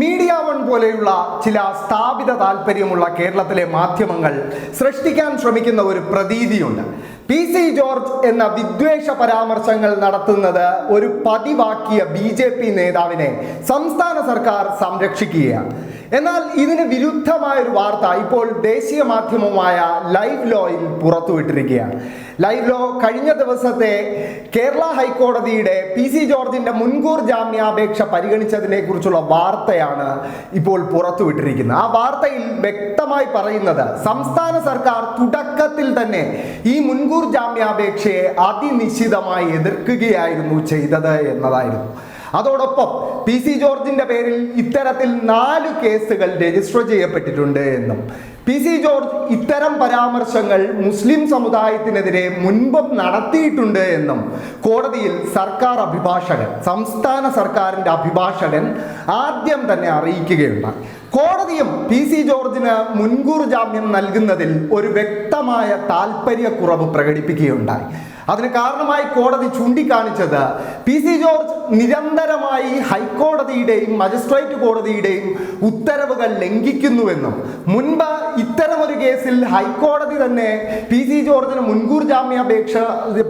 Media one പോലെയുള്ള ചില സ്ഥാപിത താല്പര്യമുള്ള കേരളത്തിലെ മാധ്യമങ്ങൾ സൃഷ്ടിക്കാൻ ശ്രമിക്കുന്ന ഒരു പ്രതീതിയുണ്ട്. പി സി ജോർജ് എന്ന വിദ്വേഷ പരാമർശങ്ങൾ നടത്തുന്നത് ഒരു പതിവാക്കിയ ബി നേതാവിനെ സംസ്ഥാന സർക്കാർ സംരക്ഷിക്കുകയാണ്. എന്നാൽ ഇതിന് വിരുദ്ധമായ ഒരു വാർത്ത ഇപ്പോൾ ദേശീയ മാധ്യമമായ ലൈവ് ലോയിൽ പുറത്തുവിട്ടിരിക്കുകയാണ്. ലൈവ് ലോ കഴിഞ്ഞ ദിവസത്തെ കേരള ഹൈക്കോടതിയുടെ പി സി ജോർജിന്റെ മുൻകൂർ ജാമ്യാപേക്ഷ പരിഗണിച്ചതിനെ കുറിച്ചുള്ള വാർത്തയാണ് ഇപ്പോൾ പുറത്തുവിട്ടിരിക്കുന്നത്. ആ വാർത്തയിൽ വ്യക്തമായി പറയുന്നത് സംസ്ഥാന സർക്കാർ തുടക്കത്തിൽ തന്നെ ഈ മുൻകൂർ ജാമ്യാപേക്ഷയെ അതിനിശ്ചിതമായി എതിർക്കുകയായിരുന്നു ചെയ്തത് എന്നതായിരുന്നു. അതോടൊപ്പം പി സി ജോർജിന്റെ പേരിൽ ഇത്തരത്തിൽ നാല് കേസുകൾ രജിസ്റ്റർ ചെയ്യപ്പെട്ടിട്ടുണ്ട് എന്നും. പി സി ജോർജ് ഇത്തരം പരാമർശങ്ങൾ മുസ്ലിം സമുദായത്തിനെതിരെ മുൻപും നടത്തിയിട്ടുണ്ട് എന്നും. കോടതിയിൽ സർക്കാർ അഭിഭാഷകൻ സംസ്ഥാന സർക്കാരിന്റെ അഭിഭാഷകൻ ആദ്യം തന്നെ അറിയിക്കുകയുണ്ടായി. കോടതിയും പി സി ജോർജിന് മുൻകൂർ ജാമ്യം നൽകുന്നതിൽ ഒരു വ്യക്തമായ താല്പര്യക്കുറവ് പ്രകടിപ്പിക്കുകയുണ്ടായി. അതിന് കാരണമായി കോടതി ചൂണ്ടിക്കാണിച്ചത് പി സി ജോർജ് നിരന്തരമായി ഹൈക്കോടതിയുടെയും മജിസ്ട്രേറ്റ് കോടതിയുടെയും ഉത്തരവുകൾ ലംഘിക്കുന്നുവെന്നും മുൻപ് ഇത്തരമൊരു കേസിൽ ഹൈക്കോടതി തന്നെ പി സി ജോർജിന് മുൻകൂർ ജാമ്യാപേക്ഷ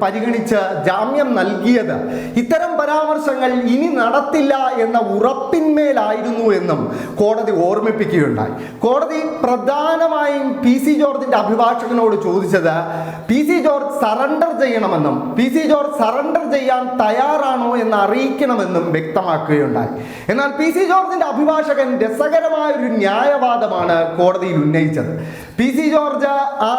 പരിഗണിച്ച് ജാമ്യം നൽകിയത്. ഇത്തരം പരാമർശങ്ങൾ ഇനി നടത്തില്ല എന്ന ഉറപ്പിന്മേലായിരുന്നു എന്നും കോടതി ഓർമ്മിപ്പിക്കുകയുണ്ടായി. കോടതി പ്രധാനമായും പി സി ജോർജിന്റെ അഭിഭാഷകനോട് ചോദിച്ചത് പി സി ജോർജ് സറണ്ടർ ചെയ്യണമെന്നും പി സി ജോർജ് സറണ്ടർ ചെയ്യാൻ തയ്യാറാണോ എന്ന് അറിയിക്കണമെന്നും വ്യക്തമാക്കുകയുണ്ടായി. എന്നാൽ പി സി ജോർജിന്റെ അഭിഭാഷകൻ രസകരമായ ഒരു ന്യായവാദമാണ് കോടതിയിൽ ഉന്നയിച്ചത്. പി സി ജോർജ് ആ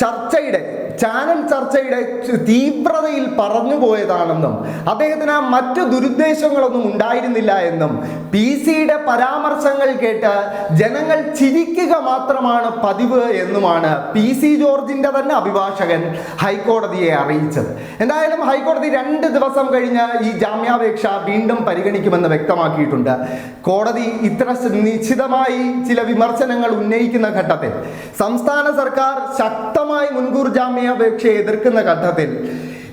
ചർച്ചയുടെ ചാനൽ ചർച്ചയുടെ തീവ്രതയിൽ പറഞ്ഞു പോയതാണെന്നും അദ്ദേഹത്തിന് ആ മറ്റു ദുരുദ്ദേശങ്ങളൊന്നും ഉണ്ടായിരുന്നില്ല എന്നും പി സിയുടെ പരാമർശങ്ങൾ കേട്ട് ജനങ്ങൾ ചിരിക്കുക മാത്രമാണ് പതിവ് എന്നുമാണ് പി സി ജോർജിന്റെ തന്നെ അഭിഭാഷകൻ ഹൈക്കോടതിയെ അറിയിച്ചത്. എന്തായാലും ഹൈക്കോടതി രണ്ട് ദിവസം കഴിഞ്ഞ് ഈ ജാമ്യാപേക്ഷ വീണ്ടും പരിഗണിക്കുമെന്ന് വ്യക്തമാക്കിയിട്ടുണ്ട്. കോടതി ഇത്ര നിശ്ചിതമായി ചില വിമർശനങ്ങൾ ഉന്നയിക്കുന്ന ഘട്ടത്തിൽ സംസ്ഥാന സർക്കാർ ശക്തമായി മുൻകൂർ ജാമ്യാപേക്ഷ എതിർക്കുന്ന ഘട്ടത്തിൽ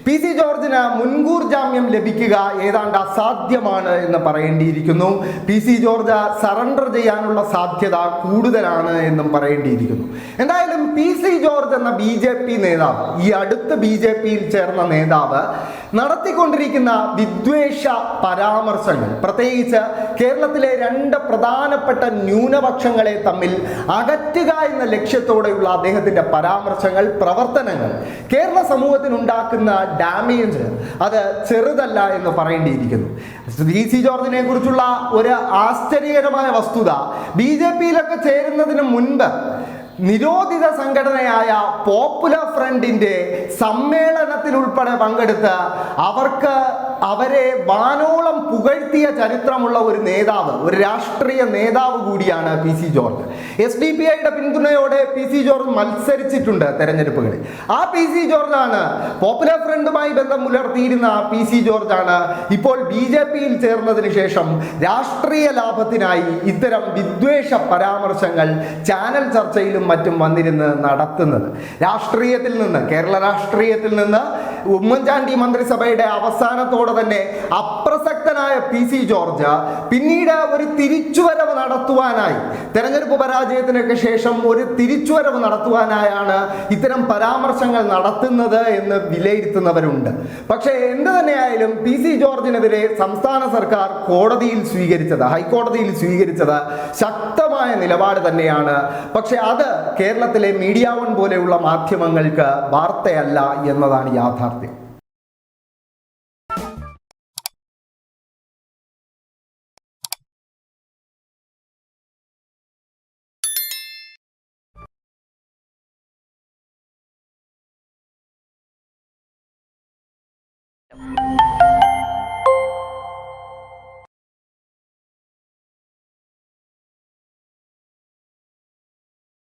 പി സി ജോർജിന് മുൻകൂർ ജാമ്യം ലഭിക്കുക ഏതാണ്ട് അസാധ്യമാണ് എന്ന് പറയേണ്ടിയിരിക്കുന്നു. പി സി ജോർജ് സറണ്ടർ ചെയ്യാനുള്ള സാധ്യത കൂടുതലാണ് എന്നും പറയേണ്ടിയിരിക്കുന്നു. എന്തായാലും പി സി ജോർജ് എന്ന ബി ജെ പി നേതാവ് ഈ അടുത്ത് ബി ജെ പിയിൽ ചേർന്ന നേതാവ് നടത്തിക്കൊണ്ടിരിക്കുന്ന വിദ്വേഷ പരാമർശങ്ങൾ പ്രത്യേകിച്ച് കേരളത്തിലെ രണ്ട് പ്രധാനപ്പെട്ട ന്യൂനപക്ഷങ്ങളെ തമ്മിൽ അകറ്റുക എന്ന ലക്ഷ്യത്തോടെയുള്ള അദ്ദേഹത്തിന്റെ പരാമർശങ്ങൾ പ്രവർത്തനങ്ങൾ കേരള സമൂഹത്തിനുണ്ടാക്കുന്ന ഡാമേജ് അത് ചെറുതല്ല എന്ന് പറയേണ്ടിയിരിക്കുന്നു. വി സി ജോർജിനെ കുറിച്ചുള്ള ഒരു ആശ്ചര്യകരമായ വസ്തുത ബി ജെ പിയിലൊക്കെ ചേരുന്നതിന് മുൻപ് നിരോധിത സംഘടനയായ പോപ്പുലർ ഫ്രണ്ടിന്റെ സമ്മേളനത്തിൽ ഉൾപ്പെടെ പങ്കെടുത്ത് അവർക്ക് അവരെ വാനോളം പുകഴ്ത്തിയ ചരിത്രമുള്ള ഒരു നേതാവ് ഒരു രാഷ്ട്രീയ നേതാവ് കൂടിയാണ് P C George. S D P ഐയുടെ പിന്തുണയോടെ പി സി ജോർജ് മത്സരിച്ചിട്ടുണ്ട് തെരഞ്ഞെടുപ്പുകളിൽ. ആ പി സി ജോർജ് ആണ് പോപ്പുലർ ഫ്രണ്ടുമായി ബന്ധം പുലർത്തിയിരുന്ന പി സി ജോർജ് ആണ് ഇപ്പോൾ ബി ജെ പിയിൽ ചേർന്നതിന് ശേഷം രാഷ്ട്രീയ ലാഭത്തിനായി ഇത്തരം വിദ്വേഷ പരാമർശങ്ങൾ ചാനൽ ചർച്ചയിലും മറ്റും വന്നിരുന്ന് നടത്തുന്നത്. രാഷ്ട്രീയത്തിൽ നിന്ന് കേരള രാഷ്ട്രീയത്തിൽ നിന്ന് ഉമ്മൻചാണ്ടി മന്ത്രിസഭയുടെ അവസാനത്തോടെ തന്നെ അപ്രസക്തനായ പി സി ജോർജ് പിന്നീട് ഒരു തിരിച്ചുവരവ് നടത്തുവാനായി. തെരഞ്ഞെടുപ്പ് പരാജയത്തിനൊക്കെ ശേഷം ഒരു തിരിച്ചുവരവ് നടത്തുവാനായാണ് ഇത്തരം പരാമർശങ്ങൾ നടത്തുന്നത് എന്ന് വിലയിരുത്തുന്നവരുണ്ട്. പക്ഷേ എന്ത് തന്നെയായാലും പി സി ജോർജിനെതിരെ സംസ്ഥാന സർക്കാർ കോടതിയിൽ സ്വീകരിച്ചത് ഹൈക്കോടതിയിൽ സ്വീകരിച്ചത് ശക്തമായ നിലപാട് തന്നെയാണ്. പക്ഷെ അത് കേരളത്തിലെ മീഡിയ വൺ പോലെയുള്ള മാധ്യമങ്ങൾക്ക് വാർത്തയല്ല എന്നതാണ് യാഥാർത്ഥ്യം.